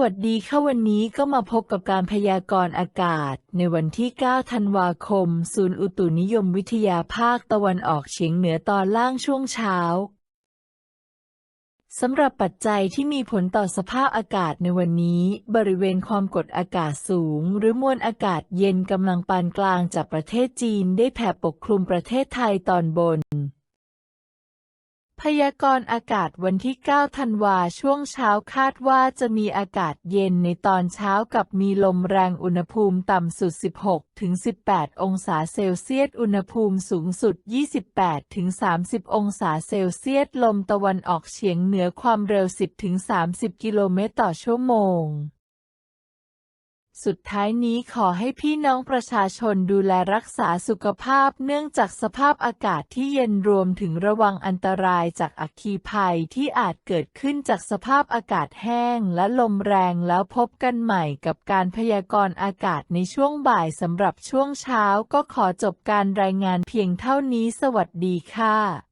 วัสดีค่ะวันนี้ก็มาพบกับการพยากรณ์อากาศ ในวันที่ 9 ธันวาคม ศูนย์อุตุนิยมวิทยาภาคตะวันออกเฉียงเหนือตอนล่างช่วงเช้าสำหรับปัจจัยที่มีผลต่อสภาพอากาศในวันนี้ บริเวณความกดอากาศสูง หรือมวลอากาศเย็นกำลังปานกลางจากประเทศจีนได้แผ่ปกคลุมประเทศไทยตอนบน พยากรณ์อากาศวันที่ 9 ธันวาช่วงเช้าคาดว่าจะมีอากาศเย็นในตอนเช้ากับมีลมแรงอุณหภูมิต่ำสุด 16 ถึง 18 องศาเซลเซียส อุณหภูมิสูงสุด 28 ถึง 30 องศาเซลเซียส ลมตะวันออกเฉียงเหนือความเร็ว 10 ถึง 30 กิโลเมตรต่อชั่วโมง สุดท้ายนี้ขอให้พี่น้องประชาชนดูแลรักษาสุขภาพเนื่องจากสภาพอากาศที่เย็นรวมถึงระวังอันตรายจากอัคคีภัยที่อาจเกิดขึ้นจากสภาพอากาศแห้งและลมแรงแล้วพบกันใหม่กับการพยากรณ์อากาศในช่วงบ่ายสำหรับช่วงเช้าก็ขอจบการรายงานเพียงเท่านี้สวัสดีค่ะ